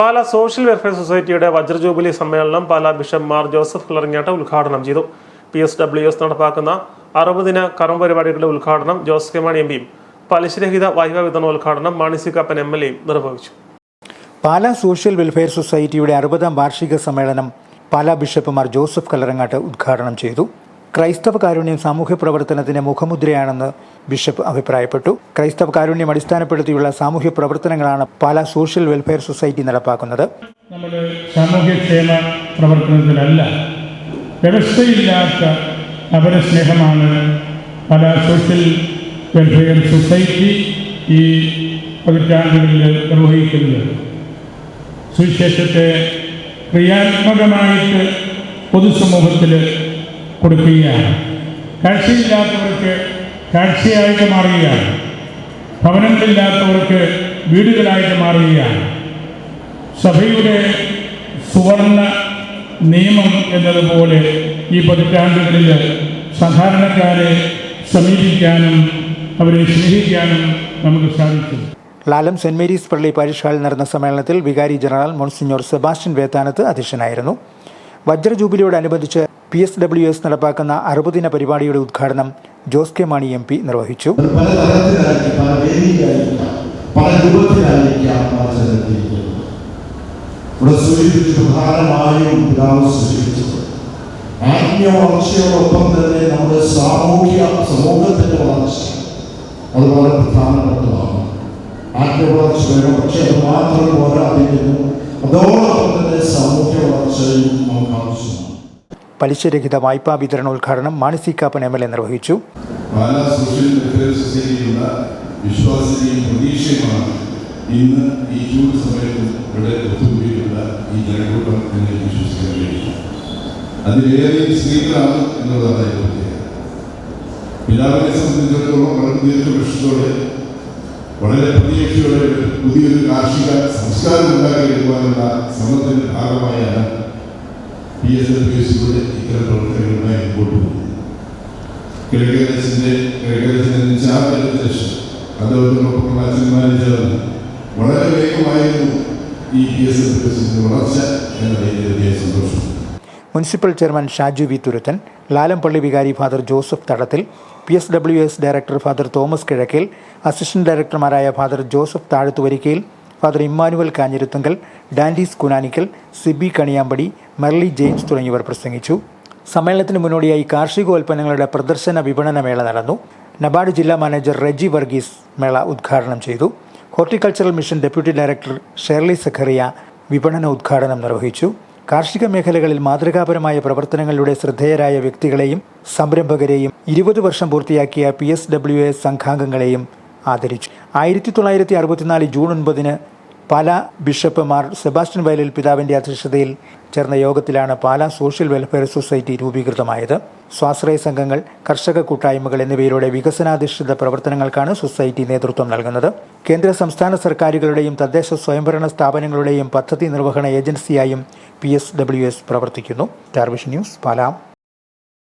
Pala social welfare സൊസൈറ്റിയുടെ വജ്രജൂബിലി സമ്മേളനം പാല ബിഷപ്പ് മാർ ജോസഫ് കിളറിങ്ങാട്ട ഉദ്ഘാടനം ചെയ്തു. പി എസ് ഡബ്ല്യു എസ് നടപ്പാക്കുന്ന അറുപതിന കർമ്മ പരിപാടികളുടെ ഉദ്ഘാടനം ജോസ് കെ മാണി എം പിയും പലിശരഹിത വായ്പാ വിതരണ ഉദ്ഘാടനം മാണി എം എൽ എയും നിർവഹിച്ചു. പാല സോഷ്യൽ വെൽഫെയർ സൊസൈറ്റിയുടെ അറുപതാം വാർഷിക സമ്മേളനം പാല ബിഷപ്പ് മാർ ജോസഫ് കല്ലറങ്ങാട്ട് ഉദ്ഘാടനം ചെയ്തു. ക്രൈസ്തവ കാരുണ്യം സാമൂഹ്യ പ്രവർത്തനത്തിന്റെ മുഖമുദ്രയാണെന്ന് ബിഷപ്പ് അഭിപ്രായപ്പെട്ടു. ക്രൈസ്തവ കാരുണ്യം അടിസ്ഥാനപ്പെടുത്തിയുള്ള സാമൂഹ്യ പ്രവർത്തനങ്ങളാണ് പാല സോഷ്യൽ വെൽഫെയർ സൊസൈറ്റി നടപ്പാക്കുന്നത്. നമ്മൾ സാമൂഹ്യക്ഷേമ പ്രവർത്തനത്തിലല്ല വ്യവസ്ഥയില്ലാത്ത അപരസ്നേഹമാണ് പല സോഷ്യൽ വെൽഫെയർ സൊസൈറ്റി ഈ പതിറ്റാണ്ടുകളിൽ നിർവഹിക്കുന്നത്. സുവിശേഷത്തെ ക്രിയാത്മകമായിട്ട് പൊതുസമൂഹത്തിൽ കൊടുക്കുകയാണ്. കാഴ്ചയില്ലാത്തവർക്ക് കാഴ്ചയായിട്ട് മാറുകയാണ്. ഭവനങ്ങളില്ലാത്തവർക്ക് വീടുകളായിട്ട് മാറുകയാണ്. സഭയുടെ സുവർണ നിയമം എന്നതുപോലെ ഈ പതിറ്റാണ്ടുകളിൽ സാധാരണക്കാരെ സമീപിക്കാനും അവരെ സ്നേഹിക്കാനും നമുക്ക് സാധിച്ചു. ലാലം സെന്റ് മേരീസ് പള്ളി പാരിഷ് ഹാളിൽ നടന്ന സമ്മേളനത്തിൽ വികാരി ജനറൽ മോൺസിഞ്ഞോർ സെബാസ്റ്റ്യൻ വേത്താനത്ത് അധ്യക്ഷനായിരുന്നു. വജ്ര ജൂബിലിയോടനുബന്ധിച്ച് പി എസ് ഡബ്ല്യു എസ് നടപ്പാക്കുന്ന അറുപതിന പരിപാടിയുടെ ഉദ്ഘാടനം Jose K Mani M P നിർവഹിച്ചു. ഇവിടെ സൂചിപ്പിച്ച പ്രധാനമായും പിതാവ് സൂചിപ്പിച്ചത് ആത്മീയ തന്നെ നമ്മുടെ സാമൂഹ്യ സമൂഹത്തിന്റെ വളർച്ച അത് വളരെ പ്രധാനപ്പെട്ടതാണ് ആത്മീയ വളർച്ച വേണം പക്ഷെ അത് മാത്രം പോരാതിരിക്കുന്നു അതോടൊപ്പം തന്നെ സാമൂഹ്യ വളർച്ചയും നമുക്ക് പലിശരഹിത വായ്പാ വിതരണോദ്ഘാടനം Mani Kappan M L A നിർവഹിച്ചു. ഇന്ന് ഈ ഈ വളരെ പ്രതീക്ഷയോടെ പുതിയൊരു കാർഷിക സംസ്കാരം ഉണ്ടാക്കിയെടുക്കുവാനുള്ള ശ്രമത്തിന്റെ ഭാഗമായാണ് P S L P S സിയുടെ ഇത്തരം പ്രവർത്തനങ്ങളുമായി മുമ്പോട്ട് പോകുന്നത് കിഴക്കേദേശിന്റെ കിഴക്കേദേശിന്റെ നിശാപനത്തിന് ശേഷം അദ്ദേഹത്തിനൊപ്പം അച്ഛന്മാരെ ചേർന്ന് വളരെ വേഗമായിരുന്നു ഈ പി എസ് എൽ പി എസിന്റെ വളർച്ച എന്നതിൽ സന്തോഷം. Municipal chairman Shaju V Thuruthan ലാലംപള്ളി വികാരി father Joseph Thadathil P S W S director father Thomas Kizhakkel assistant ഡയറക്ടർമാരായ father Joseph Thazhathuvarikkayil father Emmanuel Kanjirathunkal Dandees Kunanikkal Siby Kaniyampady Merly James തുടങ്ങിയവർ പ്രസംഗിച്ചു. സമ്മേളനത്തിന് മുന്നോടിയായി കാർഷികോൽപ്പന്നങ്ങളുടെ പ്രദർശന വിപണന മേള നടന്നു. നബാർഡ് ജില്ലാ മാനേജർ റെജി വർഗീസ് മേള ഉദ്ഘാടനം ചെയ്തു. Horticultural mission deputy director Shirley Zacharia വിപണന ഉദ്ഘാടനം നിർവഹിച്ചു. കാർഷിക മേഖലകളിൽ മാതൃകാപരമായ പ്രവർത്തനങ്ങളിലൂടെ ശ്രദ്ധേയരായ വ്യക്തികളെയും സംരംഭകരെയും ഇരുപത് വർഷം പൂർത്തിയാക്കിയ പി എസ് ഡബ്ല്യു എ സംഘാംഗങ്ങളെയും ആദരിച്ചു. ആയിരത്തി തൊള്ളായിരത്തി അറുപത്തിനാല് ജൂൺ ഒൻപതിന് പല ബിഷപ്പുമാർ സെബാസ്റ്റ്യൻ വയലിൽ പിതാവിന്റെ അധ്യക്ഷതയിൽ ചേർന്ന യോഗത്തിലാണ് പാല സോഷ്യൽ വെൽഫെയർ സൊസൈറ്റി രൂപീകൃതമായത്. സ്വാശ്രയ സംഘങ്ങൾ കർഷക കൂട്ടായ്മകൾ എന്നിവയിലൂടെ വികസനാധിഷ്ഠിത പ്രവർത്തനങ്ങൾക്കാണ് സൊസൈറ്റി നേതൃത്വം നൽകുന്നത്. കേന്ദ്ര സംസ്ഥാന സർക്കാരുകളുടെയും തദ്ദേശ സ്വയംഭരണ സ്ഥാപനങ്ങളുടെയും പദ്ധതി നിർവഹണ ഏജൻസിയായും പി എസ് ഡബ്ല്യു എസ് പ്രവർത്തിക്കുന്നു. ടാർവിഷൻ ന്യൂസ് പാലാ.